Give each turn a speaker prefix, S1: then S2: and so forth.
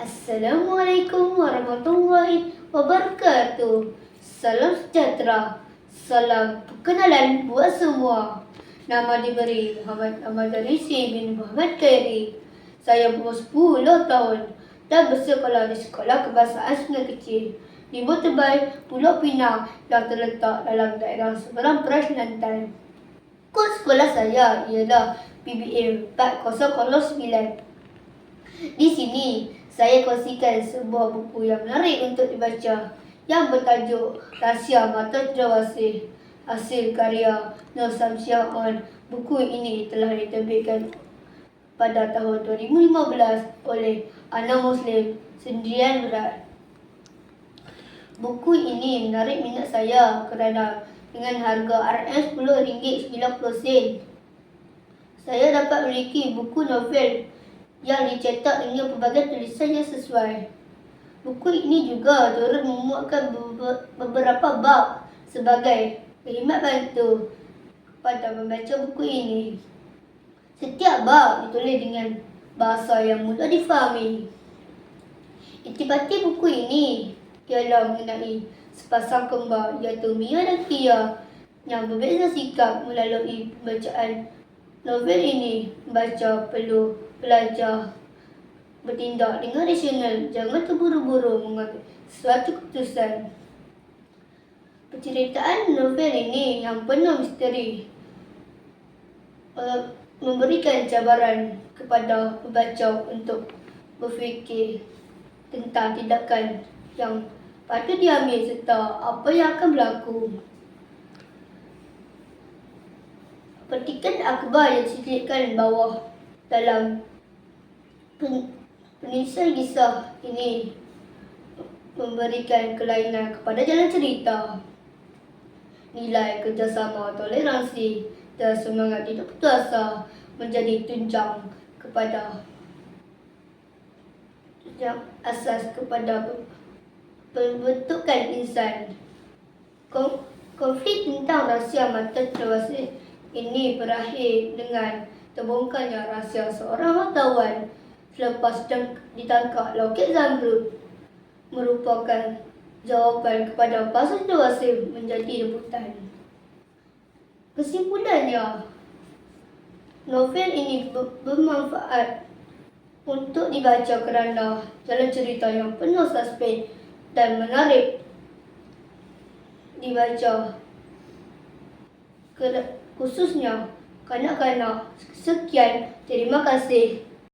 S1: Assalamualaikum warahmatullahi wabarakatuh. Salam sejahtera. Salam perkenalan buat semua. Nama diberi Muhammad Ahmad Darisi bin Muhammad Khairi. Saya berumur 10 tahun dan bersekolah di Sekolah Kebahasaan Sungai Kecil di Motobai, Pulau Pinang yang terletak dalam daerah seberang Peras Kelantan. Kod sekolah saya ialah PBA 4009. Di sini, saya kongsikan sebuah buku yang menarik untuk dibaca yang bertajuk Rahsia Mata Jawasih hasil karya Nur Samsyah On. Buku ini telah diterbitkan pada tahun 2015 oleh Ana Muslim Sendirian Berat. Buku ini menarik minat saya kerana dengan harga RM10.90 saya dapat memiliki buku novel yang dicetak dengan pelbagai tulisan yang sesuai. Buku ini juga turut memuatkan beberapa bab sebagai khidmat bantu kepada membaca buku ini. Setiap bab ditulis dengan bahasa yang mudah difahami. Intipati buku ini ialah mengenai sepasang kembar iaitu Mia dan Kia yang berbeza sikap melalui bacaan novel ini. Membaca perlu belajar bertindak dengan rasional. Jangan terburu-buru mengambil suatu keputusan. Penceritaan novel ini yang penuh misteri uh, memberikan cabaran kepada pembaca untuk berfikir tentang tindakan yang patut diambil serta apa yang akan berlaku. Petikan akhbar yang disediakan bawah dalam pen, penisai kisah ini memberikan kelainan kepada jalan cerita. Nilai kerjasama toleransi dan semangat hidup putus menjadi tunjang kepada tunjang asas kepada pembentukan insan. Konflik tentang rahsia mata terwasi ini berakhir dengan terbongkarnya rahsia seorang wartawan selepas ditangkap loket Zamrud merupakan jawapan kepada pasal dewasa menjadi rebutan. Kesimpulannya, novel ini bermanfaat untuk dibaca kerana jalan cerita yang penuh suspens dan menarik dibaca khususnya kanak-kanak. Sekian, terima kasih.